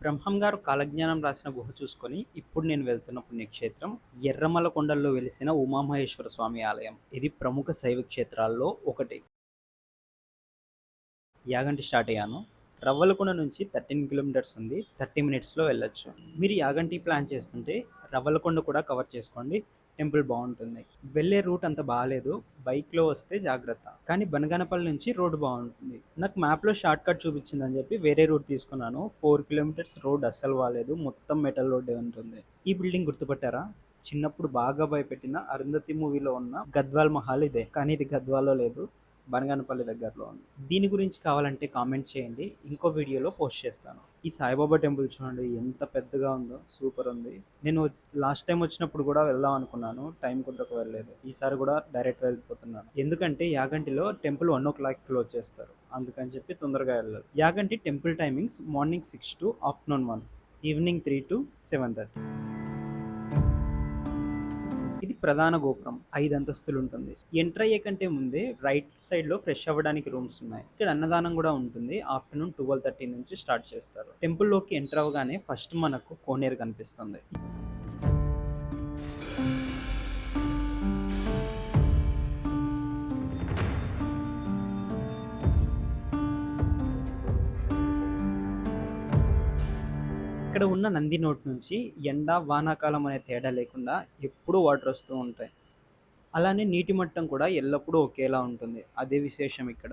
బ్రహ్మం గారు కాలజ్ఞానం రాసిన గుహ చూసుకొని ఇప్పుడు నేను వెళ్తున్న పుణ్యక్షేత్రం ఎర్రమల కొండల్లో వెలిసిన ఉమామహేశ్వర స్వామి ఆలయం. ఇది ప్రముఖ శైవ క్షేత్రాల్లో ఒకటి. యాగంటి స్టార్ట్ అయ్యాను. రవ్వలకొండ నుంచి థర్టీన్ కిలోమీటర్స్ ఉంది. థర్టీ మినిట్స్లో వెళ్ళొచ్చు. మీరు యాగంటి ప్లాన్ చేస్తుంటే రవ్వలకొండ కూడా కవర్ చేసుకోండి. టెంపుల్ బాగుంటుంది. వెళ్ళే రూట్ అంత బాగాలేదు బైక్లో వస్తే జాగ్రత్త. కానీ బనగనపల్లి నుంచి రోడ్డు బాగుంటుంది. నాకు మ్యాప్లో షార్ట్ కట్ చూపించిందని చెప్పి వేరే రూట్ తీసుకున్నాను. ఫోర్ కిలోమీటర్స్ రోడ్ అస్సలు బాగాలేదు మొత్తం మెటల్ రోడ్డే ఉంటుంది. ఈ బిల్డింగ్ గుర్తుపట్టారా? చిన్నప్పుడు బాగా భయపెట్టిన అరుంధతి మూవీలో ఉన్న గద్వాల్ మహల్ ఇదే. కానీ ఇది గద్వాల్లో లేదు. బనగానపల్లి దగ్గరలో ఉంది. దీని గురించి కావాలంటే కామెంట్ చేయండి. ఇంకో వీడియోలో పోస్ట్ చేస్తాను. ఈ సాయిబాబా టెంపుల్ చూడండి ఎంత పెద్దగా ఉందో సూపర్ ఉంది. నేను లాస్ట్ టైం వచ్చినప్పుడు కూడా వెళ్దాం అనుకున్నాను. టైం కుదరకు వెళ్ళలేదు. ఈసారి కూడా డైరెక్ట్ వెళ్ళిపోతున్నాను. ఎందుకంటే యాగంటిలో temple one o'clock close చేస్తారు. అందుకని చెప్పి తొందరగా వెళ్ళాలి. Yaganti temple timings morning six to afternoon one evening three to seven thirty. ప్రధాన గోపురం ఐదు అంతస్తులు ఉంటుంది ఎంటర్ అయ్యే కంటే ముందే రైట్ సైడ్లో ఫ్రెష్ అవ్వడానికి రూమ్స్ ఉన్నాయి. ఇక్కడ అన్నదానం కూడా ఉంటుంది. ఆఫ్టర్నూన్ ట్వెల్వ్ థర్టీ నుంచి స్టార్ట్ చేస్తారు. టెంపుల్లోకి ఎంటర్ అవ్వగానే ఫస్ట్ మనకు కోనేరు కనిపిస్తుంది. ఇక్కడ ఉన్న నంది నోట్ నుంచి ఎండ వానాకాలం అనే తేడా లేకుండా ఎప్పుడూ వాటర్ వస్తూ ఉంటాయి. అలానే నీటి మట్టం కూడా ఎల్లప్పుడూ ఒకేలా ఉంటుంది. అదే విశేషం ఇక్కడ.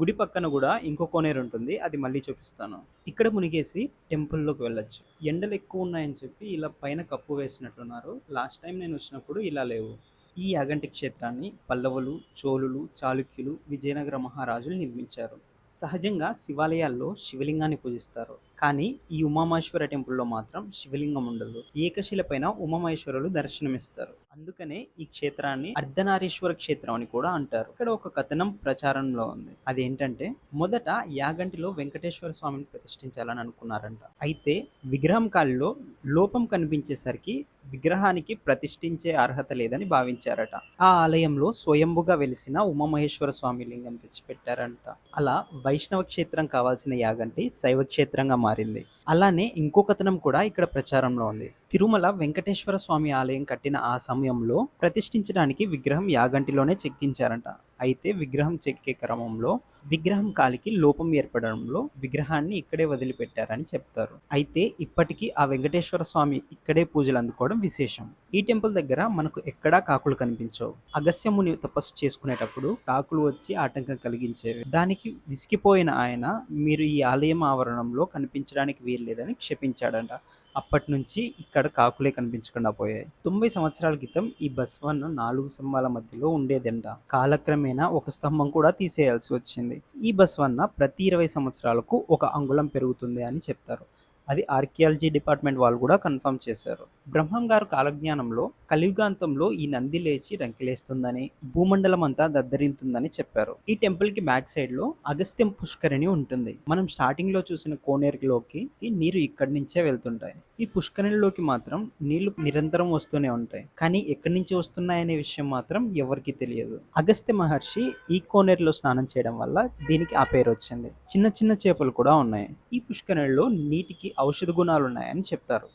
గుడి పక్కన కూడా ఇంకో కోనేరు ఉంటుంది. అది మళ్ళీ చూపిస్తాను. ఇక్కడ మునిగేసి టెంపుల్లోకి వెళ్ళొచ్చు. ఎండలు ఎక్కువ ఉన్నాయని చెప్పి ఇలా పైన కప్పు వేసినట్టున్నారు. లాస్ట్ టైం నేను వచ్చినప్పుడు ఇలా లేవు. ఈ యాగంటి క్షేత్రాన్ని పల్లవులు చోళులు చాళుక్యులు విజయనగర మహారాజులు నిర్మించారు. సహజంగా శివాలయాల్లో శివలింగాన్ని పూజిస్తారు. కానీ ఈ ఉమామహేశ్వర టెంపుల్లో మాత్రం శివలింగం ఉండదు. ఏకశిల పైన ఉమామహేశ్వరులు దర్శనమిస్తారు. అందుకనే ఈ క్షేత్రాన్ని అర్ధనారీశ్వర క్షేత్రం అని కూడా అంటారు. ఇక్కడ ఒక కథనం ప్రచారంలో ఉంది. అదేంటంటే మొదట యాగంటిలో వెంకటేశ్వర స్వామిని ప్రతిష్ఠించాలని అనుకున్నారంట. అయితే విగ్రహం కాలిలో లోపం కనిపించేసరికి విగ్రహానికి ప్రతిష్ఠించే అర్హత లేదని భావించారట. ఆ ఆలయంలో స్వయంభుగా వెలిసిన ఉమామహేశ్వర స్వామి లింగం తెచ్చిపెట్టారంట. అలా వైష్ణవ క్షేత్రం కావాల్సిన యాగంటి శైవ క్షేత్రంగా మారింది. అలానే ఇంకొకతనం కూడా ఇక్కడ ప్రచారంలో ఉంది. తిరుమల వెంకటేశ్వర స్వామి ఆలయం కట్టిన ఆ సమయంలో ప్రతిష్ఠించడానికి విగ్రహం యాగంటిలోనే చెక్కించారంట. అయితే విగ్రహం చెక్కే క్రమంలో విగ్రహం కాలికి లోపం ఏర్పడడంలో విగ్రహాన్ని ఇక్కడే వదిలిపెట్టారని చెప్తారు. అయితే ఇప్పటికీ ఆ వెంకటేశ్వర స్వామి ఇక్కడే పూజలు అందుకోవడం విశేషం. ఈ టెంపుల్ దగ్గర మనకు ఎక్కడా కాకులు కనిపించవు. అగస్యముని తపస్సు చేసుకునేటప్పుడు కాకులు వచ్చి ఆటంకం కలిగించేవి. దానికి విసిగిపోయిన ఆయన మీరు ఈ ఆలయం ఆవరణంలో కనిపించడానికి వీల్లేదని క్షపించాడంట. అప్పటి నుంచి ఇక్కడ కాకులే కనిపించకుండా పోయాయి. తొంభై సంవత్సరాల క్రితం ఈ బస్వన్న నాలుగు స్తంభాల మధ్యలో ఉండేదంట. కాలక్రమేణా ఒక స్తంభం కూడా తీసేయాల్సి వచ్చింది. ఈ బస్వన్న ప్రతి ఇరవై సంవత్సరాలకు ఒక అంగుళం పెరుగుతుంది అని చెప్తారు. అది ఆర్కియాలజీ డిపార్ట్మెంట్ వాళ్ళు కూడా కన్ఫర్మ్ చేశారు. బ్రహ్మం గారు కాలజ్ఞానంలో కలియుగాంతంలో ఈ నంది లేచి రంకిలేస్తుందని భూమండలం అంతా దద్దరిల్తుందని చెప్పారు. ఈ టెంపుల్కి బ్యాక్ సైడ్లో అగస్త్యం పుష్కరిణి ఉంటుంది. మనం స్టార్టింగ్లో చూసిన కోనేరులోకి నీరు ఇక్కడి నుంచే వెళ్తుంటాయి. ఈ పుష్కరిణిలోకి మాత్రం నీళ్ళు నిరంతరం వస్తూనే ఉంటాయి. కానీ ఎక్కడి నుంచి వస్తున్నాయనే విషయం మాత్రం ఎవరికి తెలియదు. అగస్త్య మహర్షి ఈ కోనేరులో స్నానం చేయడం వల్ల దీనికి ఆ పేరు వచ్చింది. చిన్న చిన్న చేపలు కూడా ఉన్నాయి. ఈ పుష్కరిణిలో నీటికి ఔషధ గుణాలు ఉన్నాయని చెప్తారు.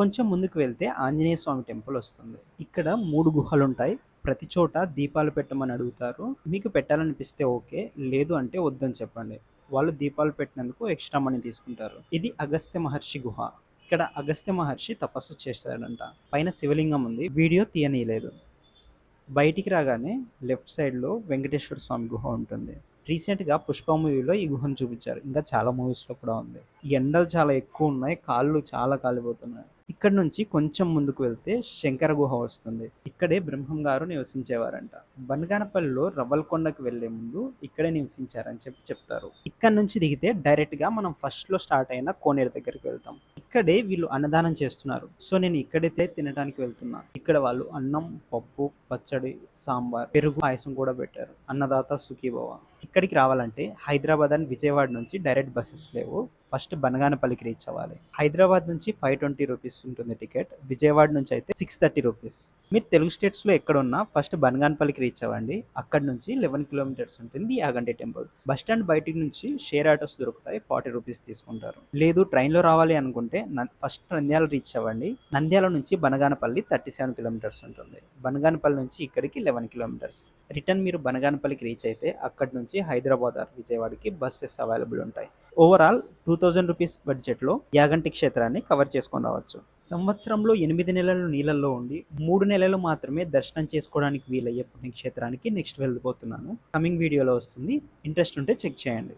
కొంచెం ముందుకు వెళ్తే ఆంజనేయ స్వామి టెంపుల్ వస్తుంది. ఇక్కడ మూడు గుహలు ఉంటాయి ప్రతి చోట దీపాలు పెట్టమని అడుగుతారు. మీకు పెట్టాలనిపిస్తే ఓకే లేదు అంటే వద్దని చెప్పండి. వాళ్ళు దీపాలు పెట్టినందుకు ఎక్స్ట్రా మనీ తీసుకుంటారు. ఇది అగస్త్య మహర్షి గుహ. ఇక్కడ అగస్త్య మహర్షి తపస్సు చేశాడంట. పైన శివలింగం ఉంది. వీడియో తీయనీయలేదు. బయటికి రాగానే లెఫ్ట్ సైడ్లో వెంకటేశ్వర స్వామి గుహ ఉంటుంది. రీసెంట్గా పుష్ప మూవీలో ఈ గుహను చూపించారు. ఇంకా చాలా మూవీస్లో కూడా ఉంది. ఎండలు చాలా ఎక్కువ ఉన్నాయి. కాళ్ళు చాలా కాలిపోతున్నాయి. ఇక్కడ నుంచి కొంచెం ముందుకు వెళ్తే శంకర గుహ వస్తుంది. ఇక్కడే బ్రహ్మం గారు నివసించేవారంట. బనగానపల్లిలో రవ్వలకొండకు వెళ్ళే ముందు ఇక్కడే నివసించారని చెప్పి చెప్తారు. ఇక్కడ నుంచి దిగితే డైరెక్ట్గా మనం ఫస్ట్లో స్టార్ట్ అయిన కోనేరు దగ్గరికి వెళ్తాం. ఇక్కడే వీళ్ళు అన్నదానం చేస్తున్నారు. సో నేను ఇక్కడైతే తినడానికి వెళ్తున్నా. ఇక్కడ వాళ్ళు అన్నం పప్పు పచ్చడి సాంబార్ పెరుగు పాయసం కూడా పెట్టారు. అన్నదాత సుఖీభవ. ఇక్కడికి రావాలంటే హైదరాబాద్ అండ్ విజయవాడ నుంచి డైరెక్ట్ బస్సెస్ లేవు. ఫస్ట్ బనగానపల్లికి రీచ్ అవ్వాలి. హైదరాబాద్ నుంచి ఫైవ్ ట్వంటీ రూపీస్ ఉంటుంది టికెట్ విజయవాడ నుంచి అయితే సిక్స్ థర్టీ రూపీస్ మీరు తెలుగు స్టేట్స్లో ఎక్కడున్నా ఫస్ట్ బనగానపల్లికి రీచ్ అవ్వండి. అక్కడ నుంచి లెవెన్ కిలోమీటర్స్ ఉంటుంది యాగంటి టెంపుల్ బస్ స్టాండ్ బయటికి నుంచి షేర్ ఆటోస్ దొరుకుతాయి. ఫార్టీ రూపీస్ తీసుకుంటారు. లేదు ట్రైన్లో రావాలి అనుకుంటే ఫస్ట్ నంద్యాల రీచ్ అవ్వండి. నంద్యాల నుంచి బనగానపల్లి థర్టీ సెవెన్ కిలోమీటర్స్ ఉంటుంది. బనగానపల్లి నుంచి ఇక్కడికి లెవెన్ కిలోమీటర్స్ రిటర్న్ మీరు బనగానపల్లికి రీచ్ అయితే అక్కడి నుంచి హైదరాబాద్ ఆర్ విజయవాడకి బస్సెస్ అవైలబుల్ ఉంటాయి. ఓవరాల్ టూ థౌజండ్ రూపీస్ బడ్జెట్లో యాగంటి క్షేత్రాన్ని కవర్ చేసుకొని రావచ్చు. సంవత్సరంలో ఎనిమిది నెలలు నీళ్ళల్లో ఉండి మూడు నెలలో మాత్రమే దర్శనం చేసుకోవడానికి వీలయ్యే పుణ్యక్షేత్రానికి నెక్స్ట్ వెళ్ళిపోతున్నాను కమింగ్ వీడియోలో వస్తుంది. ఇంట్రెస్ట్ ఉంటే చెక్ చేయండి.